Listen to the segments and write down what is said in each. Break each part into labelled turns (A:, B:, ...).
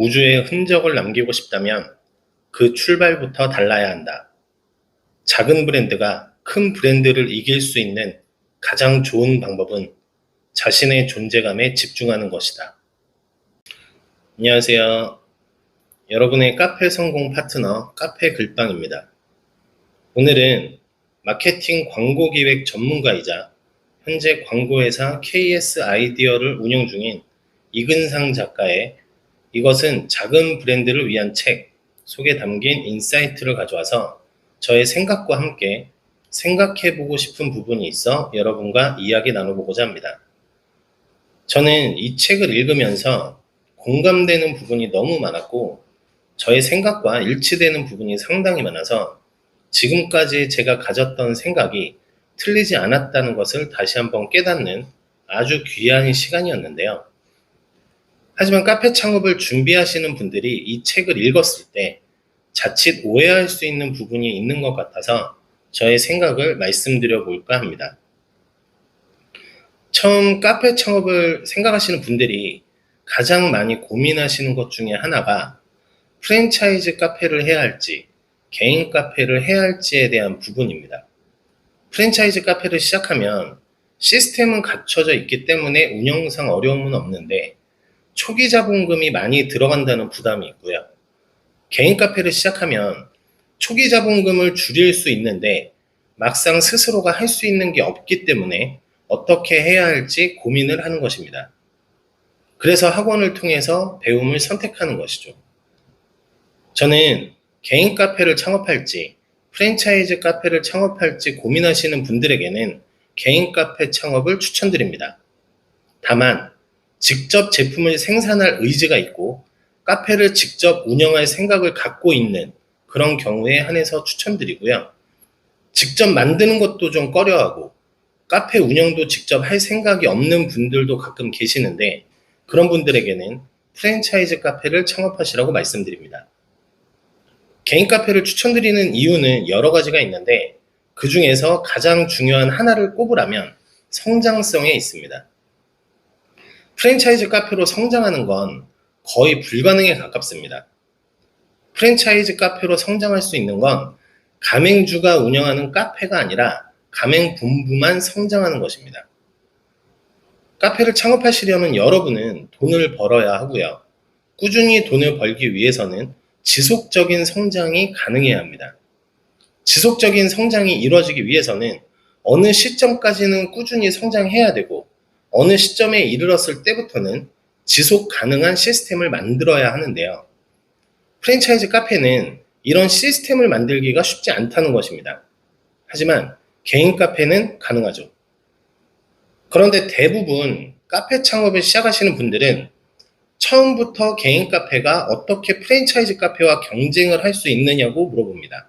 A: 우주에 흔적을 남기고 싶다면 그 출발부터 달라야 한다. 작은 브랜드가 큰 브랜드를 이길 수 있는 가장 좋은 방법은 자신의 존재감에 집중하는 것이다. 안녕하세요. 여러분의 카페 성공 파트너 카페 글빵입니다. 오늘은 마케팅 광고 기획 전문가이자 현재 광고회사 KS 아이디어를 운영 중인 이근상 작가의 이것은 작은 브랜드를 위한 책 속에 담긴 인사이트를 가져와서 저의 생각과 함께 생각해 보고 싶은 부분이 있어 여러분과 이야기 나눠보고자 합니다. 저는 이 책을 읽으면서 공감되는 부분이 너무 많았고 저의 생각과 일치되는 부분이 상당히 많아서 지금까지 제가 가졌던 생각이 틀리지 않았다는 것을 다시 한번 깨닫는 아주 귀한 시간이었는데요. 하지만 카페 창업을 준비하시는 분들이 이 책을 읽었을 때 자칫 오해할 수 있는 부분이 있는 것 같아서 저의 생각을 말씀드려 볼까 합니다. 처음 카페 창업을 생각하시는 분들이 가장 많이 고민하시는 것 중에 하나가 프랜차이즈 카페를 해야 할지 개인 카페를 해야 할지에 대한 부분입니다. 프랜차이즈 카페를 시작하면 시스템은 갖춰져 있기 때문에 운영상 어려움은 없는데 초기 자본금이 많이 들어간다는 부담이 있고요. 개인 카페를 시작하면 초기 자본금을 줄일 수 있는데 막상 스스로가 할 수 있는 게 없기 때문에 어떻게 해야 할지 고민을 하는 것입니다. 그래서 학원을 통해서 배움을 선택하는 것이죠. 저는 개인 카페를 창업할지 프랜차이즈 카페를 창업할지 고민하시는 분들에게는 개인 카페 창업을 추천드립니다. 다만 직접 제품을 생산할 의지가 있고 카페를 직접 운영할 생각을 갖고 있는 그런 경우에 한해서 추천드리고요. 직접 만드는 것도 좀 꺼려하고 카페 운영도 직접 할 생각이 없는 분들도 가끔 계시는데 그런 분들에게는 프랜차이즈 카페를 창업하시라고 말씀드립니다. 개인 카페를 추천드리는 이유는 여러 가지가 있는데 그 중에서 가장 중요한 하나를 꼽으라면 성장성에 있습니다. 프랜차이즈 카페로 성장하는 건 거의 불가능에 가깝습니다. 프랜차이즈 카페로 성장할 수 있는 건 가맹주가 운영하는 카페가 아니라 가맹 본부만 성장하는 것입니다. 카페를 창업하시려면 여러분은 돈을 벌어야 하고요. 꾸준히 돈을 벌기 위해서는 지속적인 성장이 가능해야 합니다. 지속적인 성장이 이루어지기 위해서는 어느 시점까지는 꾸준히 성장해야 되고 어느 시점에 이르렀을 때부터는 지속 가능한 시스템을 만들어야 하는데요. 프랜차이즈 카페는 이런 시스템을 만들기가 쉽지 않다는 것입니다. 하지만 개인 카페는 가능하죠. 그런데 대부분 카페 창업을 시작하시는 분들은 처음부터 개인 카페가 어떻게 프랜차이즈 카페와 경쟁을 할 수 있느냐고 물어봅니다.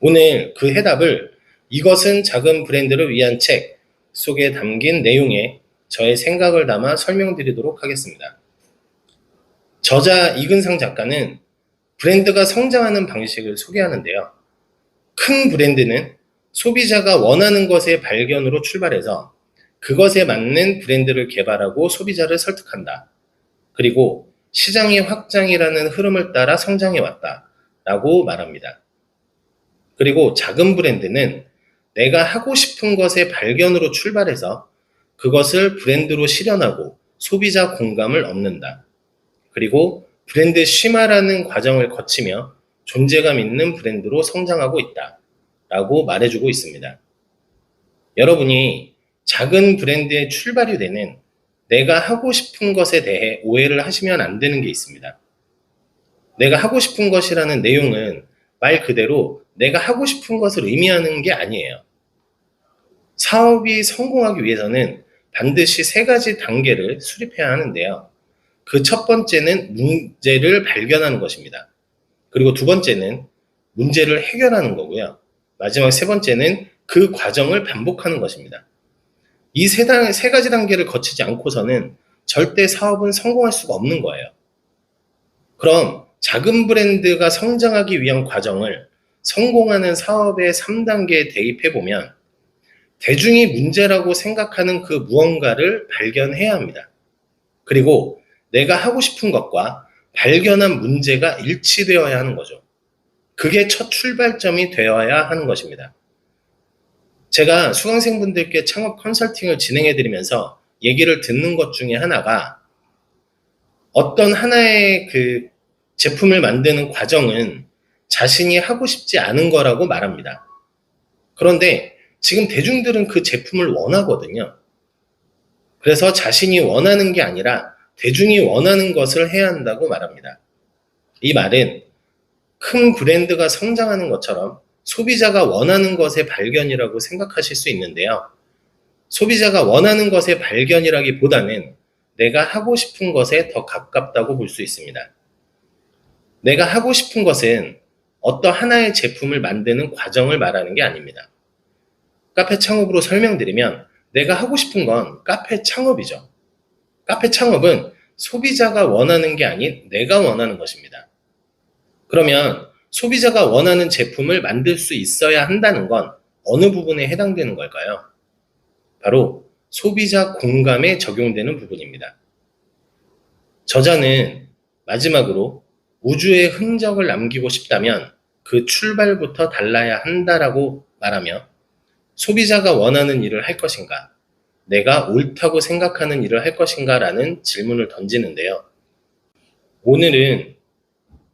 A: 오늘 그 해답을 이것은 작은 브랜드를 위한 책 속에 담긴 내용에 저의 생각을 담아 설명드리도록 하겠습니다. 저자 이근상 작가는 브랜드가 성장하는 방식을 소개하는데요. 큰 브랜드는 소비자가 원하는 것의 발견으로 출발해서 그것에 맞는 브랜드를 개발하고 소비자를 설득한다. 그리고 시장의 확장이라는 흐름을 따라 성장해 왔다. 라고 말합니다. 그리고 작은 브랜드는 내가 하고 싶은 것의 발견으로 출발해서 그것을 브랜드로 실현하고 소비자 공감을 얻는다. 그리고 브랜드 심화라는 과정을 거치며 존재감 있는 브랜드로 성장하고 있다. 라고 말해주고 있습니다. 여러분이 작은 브랜드의 출발이 되는 내가 하고 싶은 것에 대해 오해를 하시면 안 되는 게 있습니다. 내가 하고 싶은 것이라는 내용은 말 그대로 내가 하고 싶은 것을 의미하는 게 아니에요. 사업이 성공하기 위해서는 반드시 세 가지 단계를 수립해야 하는데요. 그 첫 번째는 문제를 발견하는 것입니다. 그리고 두 번째는 문제를 해결하는 거고요. 마지막 세 번째는 그 과정을 반복하는 것입니다. 이세 세 가지 단계를 거치지 않고서는 절대 사업은 성공할 수가 없는 거예요. 그럼 작은 브랜드가 성장하기 위한 과정을 성공하는 사업의 3단계에 대입해 보면 대중이 문제라고 생각하는 그 무언가를 발견해야 합니다. 그리고 내가 하고 싶은 것과 발견한 문제가 일치되어야 하는 거죠. 그게 첫 출발점이 되어야 하는 것입니다. 제가 수강생분들께 창업 컨설팅을 진행해 드리면서 얘기를 듣는 것 중에 하나가 어떤 하나의 그 제품을 만드는 과정은 자신이 하고 싶지 않은 거라고 말합니다. 그런데 지금 대중들은 그 제품을 원하거든요. 그래서 자신이 원하는 게 아니라 대중이 원하는 것을 해야 한다고 말합니다. 이 말은 큰 브랜드가 성장하는 것처럼 소비자가 원하는 것의 발견이라고 생각하실 수 있는데요. 소비자가 원하는 것의 발견이라기보다는 내가 하고 싶은 것에 더 가깝다고 볼 수 있습니다. 내가 하고 싶은 것은 어떤 하나의 제품을 만드는 과정을 말하는 게 아닙니다. 카페 창업으로 설명드리면 내가 하고 싶은 건 카페 창업이죠. 카페 창업은 소비자가 원하는 게 아닌 내가 원하는 것입니다. 그러면 소비자가 원하는 제품을 만들 수 있어야 한다는 건 어느 부분에 해당되는 걸까요? 바로 소비자 공감에 적용되는 부분입니다. 저자는 마지막으로 우주의 흔적을 남기고 싶다면 그 출발부터 달라야 한다라고 말하며 소비자가 원하는 일을 할 것인가, 내가 옳다고 생각하는 일을 할 것인가 라는 질문을 던지는데요. 오늘은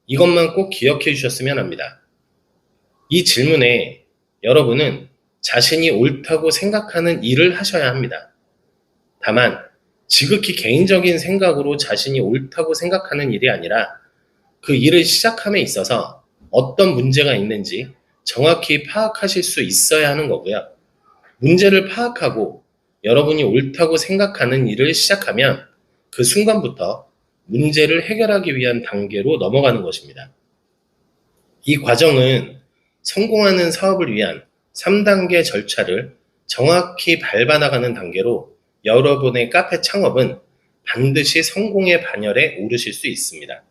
A: 이것만 꼭 기억해 주셨으면 합니다. 이 질문에 여러분은 자신이 옳다고 생각하는 일을 하셔야 합니다. 다만 지극히 개인적인 생각으로 자신이 옳다고 생각하는 일이 아니라 그 일을 시작함에 있어서 어떤 문제가 있는지 정확히 파악하실 수 있어야 하는 거고요. 문제를 파악하고 여러분이 옳다고 생각하는 일을 시작하면 그 순간부터 문제를 해결하기 위한 단계로 넘어가는 것입니다. 이 과정은 성공하는 사업을 위한 3단계 절차를 정확히 밟아나가는 단계로 여러분의 카페 창업은 반드시 성공의 반열에 오르실 수 있습니다.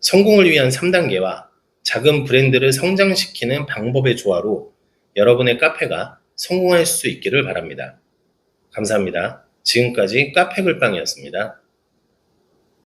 A: 성공을 위한 3단계와 작은 브랜드를 성장시키는 방법의 조화로 여러분의 카페가 성공할 수 있기를 바랍니다. 감사합니다. 지금까지 카페글빵이었습니다.